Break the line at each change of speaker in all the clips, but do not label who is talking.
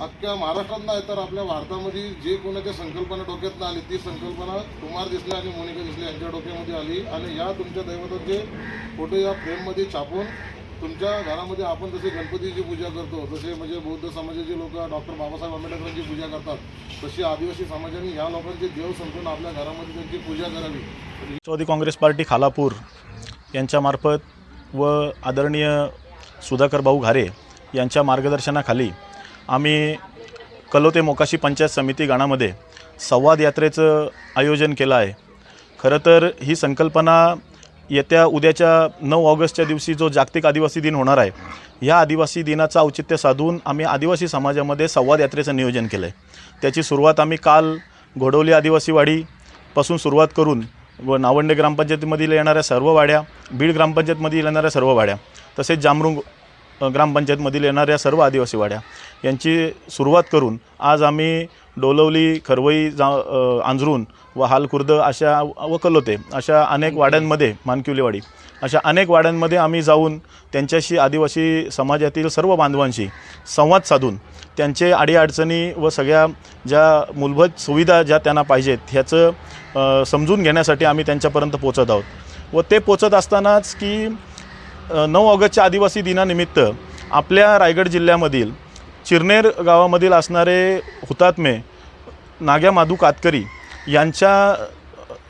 अख्ख्या महाराष्ट्रात नाही तर आपल्या भारतामध्ये जे कोणाच्या संकल्पना डोक्यात आली ती संकल्पना कुमार दिसले आणि मोनिका दिसले यांच्या डोक्यामध्ये आली. आणि या तुमच्या दैवताचे फोटो या फ्रेममध्ये छापून तुमच्या घरामध्ये आपण जसे गणपतीची पूजा करतो जसे म्हणजे बौद्ध समाजाचे लोक डॉक्टर बाबासाहेब आंबेडकरांची पूजा करतात तशी आदिवासी समाजाने या लोकांचे देव समजून आपल्या घरामध्ये त्यांची पूजा करावी.
राष्ट्रवादी काँग्रेस पार्टी खालापूर यांच्यामार्फत व आदरणीय सुधाकर भाऊ घारे यांच्या मार्गदर्शनाखाली आम्ही कलोते मोकाशी पंचायत समिती गाणामध्ये संवाद यात्रेचं आयोजन केलं आहे. खरं तर ही संकल्पना येत्या उद्याच्या नऊ ऑगस्टच्या दिवशी जो जागतिक आदिवासी दिन होणार आहे ह्या आदिवासी दिनाचं औचित्य साधून आम्ही आदिवासी समाजामध्ये संवाद यात्रेचं नियोजन केलं आहे त्याची सुरुवात आम्ही काल घोडवली आदिवासी वाडीपासून सुरुवात करून व नावंडे ग्रामपंचायतीमधील येणाऱ्या सर्व वाड्या बीड ग्रामपंचायतमधील येणाऱ्या सर्व वाड्या तसेच जांबरुंग ग्रामपंचायतमधील येणाऱ्या सर्व आदिवासी वाड्या यांची सुरुवात करून आज आम्ही डोलवली खरवई जा आंजरून व हालखुर्द अशा व कलोते अशा अनेक वाड्यांमध्ये मानकिवलीवाडी अशा अनेक वाड्यांमध्ये आम्ही जाऊन त्यांच्याशी आदिवासी समाजातील सर्व बांधवांशी संवाद साधून त्यांचे अडीअडचणी व सगळ्या ज्या मूलभूत सुविधा ज्या त्यांना पाहिजेत ह्याचं समजून घेण्यासाठी आम्ही त्यांच्यापर्यंत पोचत आहोत. व ते पोचत असतानाच की नऊ ऑगस्टच्या आदिवासी दिनानिमित्त आपल्या रायगड जिल्ह्यामधील चिरनेर गावामधील असणारे हुतात्मे नाग्या माधू कातकरी यांच्या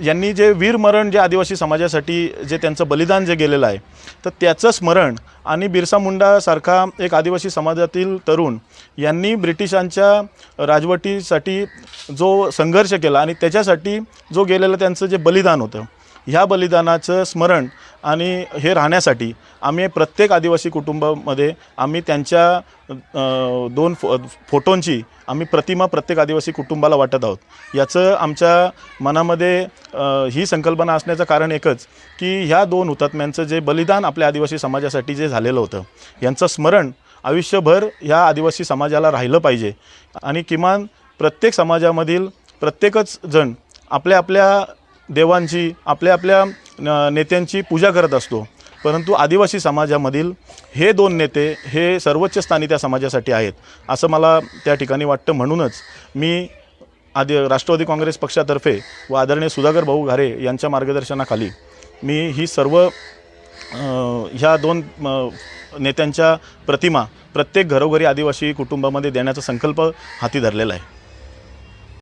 यांनी जे वीरमरण जे आदिवासी समाजासाठी जे त्यांचं बलिदान जे गेलेलं आहे तर त्याचं स्मरण आणि बिरसा मुंडासारखा एक आदिवासी समाजातील तरुण यांनी ब्रिटिशांच्या राजवटीसाठी जो संघर्ष केला आणि त्याच्यासाठी जो गेलेलं त्यांचं जे बलिदान होतं ह्या बलिदानाचं स्मरण आणि हे राहण्यासाठी आम्ही प्रत्येक आदिवासी कुटुंबामध्ये आम्ही त्यांच्या दोन फो फोटोंची आम्ही प्रतिमा प्रत्येक आदिवासी कुटुंबाला वाटत आहोत. याचं आमच्या मनामध्ये ही संकल्पना असण्याचं कारण एकच की ह्या दोन हुतात्म्यांचं जे बलिदान आपल्या आदिवासी समाजासाठी जे झालेलं होतं यांचं स्मरण आयुष्यभर ह्या आदिवासी समाजाला राहिलं पाहिजे. आणि किमान प्रत्येक समाजामधील प्रत्येकच जण आपल्या आपल्या देवांची आपल्या आपल्या न- नेत्यांची पूजा करत असतो. परंतु आदिवासी समाजामधील हे दोन नेते हे सर्वोच्च स्थानी त्या समाजासाठी आहेत असं मला त्या ठिकाणी वाटतं. म्हणूनच मी आदि राष्ट्रवादी काँग्रेस पक्षातर्फे व आदरणीय सुधाकर भाऊ घारे यांच्या मार्गदर्शनाखाली मी ही सर्व ह्या दोन नेत्यांच्या प्रतिमा प्रत्येक घरोघरी आदिवासी कुटुंबामध्ये देण्याचा संकल्प हाती धरलेला आहे.